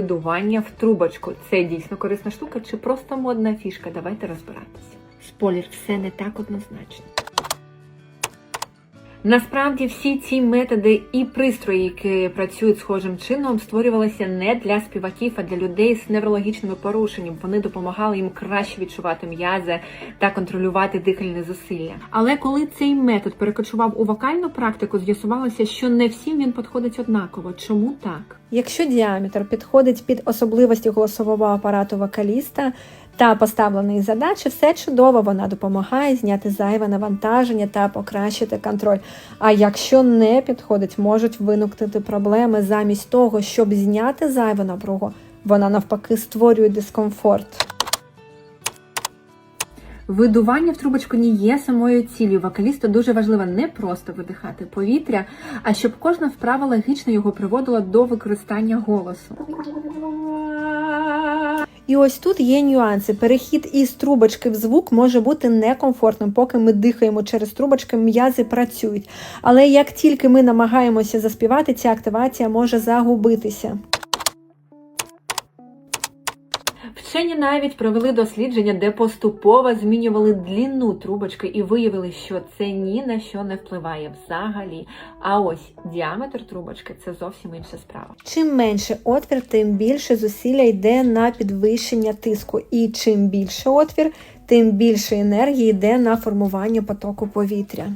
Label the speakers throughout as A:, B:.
A: Видування в трубочку. Це дійсно корисна штука чи просто модна фішка? Давайте розбиратися. Спойлер, все не так однозначно. Насправді всі ці методи і пристрої, які працюють схожим чином, створювалися не для співаків, а для людей з неврологічними порушеннями. Вони допомагали їм краще відчувати м'язи та контролювати дихальне зусилля. Але коли цей метод перекочував у вокальну практику, з'ясувалося, що не всім він підходить однаково. Чому так?
B: Якщо діаметр підходить під особливості голосового апарату вокаліста та поставленої задачі, все чудово, вона допомагає зняти зайве навантаження та покращити контроль. А якщо не підходить, можуть виникнути проблеми замість того, щоб зняти зайву напругу, вона навпаки створює дискомфорт.
A: Видування в трубочку не є самою ціллю. Вокалісту дуже важливо не просто видихати повітря, а щоб кожна вправа логічно його приводила до використання голосу.
B: І ось тут є нюанси. Перехід із трубочки в звук може бути некомфортним, поки ми дихаємо через трубочки, м'язи працюють. Але як тільки ми намагаємося заспівати, ця активація може загубитися.
A: Вчені навіть провели дослідження, де поступово змінювали длину трубочки і виявили, що це ні на що не впливає взагалі. А ось діаметр трубочки це зовсім інша справа.
B: Чим менше отвір, тим більше зусилля йде на підвищення тиску. І чим більше отвір, тим більше енергії йде на формування потоку повітря.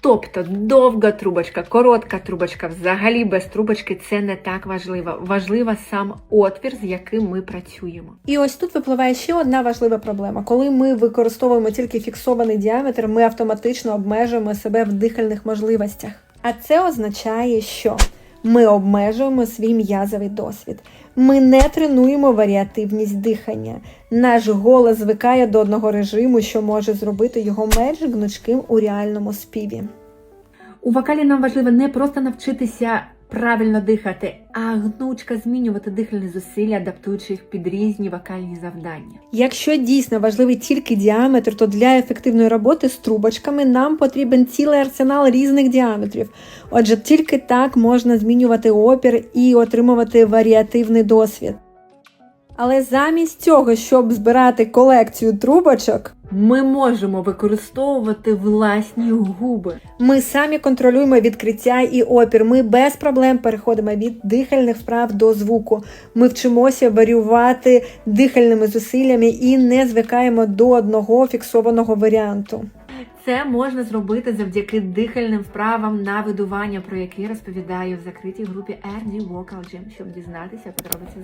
A: Тобто довга трубочка, коротка трубочка, взагалі без трубочки це не так важливо. Важлива сам отвір, з яким ми працюємо.
B: І ось тут випливає ще одна важлива проблема. Коли ми використовуємо тільки фіксований діаметр, ми автоматично обмежуємо себе в дихальних можливостях. А це означає, що ми обмежуємо свій м'язовий досвід. Ми не тренуємо варіативність дихання. Наш голос звикає до одного режиму, що може зробити його менш гнучким у реальному співі.
A: У вокалі нам важливо не просто навчитися правильно дихати, а гнучко змінювати дихальні зусилля, адаптуючи їх під різні вокальні завдання.
B: Якщо дійсно важливий тільки діаметр, то для ефективної роботи з трубочками нам потрібен цілий арсенал різних діаметрів. Отже, тільки так можна змінювати опір і отримувати варіативний досвід. Але замість цього, щоб збирати колекцію трубочок,
A: Ми можемо використовувати власні губи.
B: ми самі контролюємо відкриття і опір. Ми без проблем переходимо від дихальних вправ до звуку. Ми вчимося варіювати дихальними зусиллями і не звикаємо до одного фіксованого варіанту.
A: Це можна зробити завдяки дихальним вправам на видування, про які розповідаю в закритій групі RD Vocal Gym, щоб дізнатися подробиці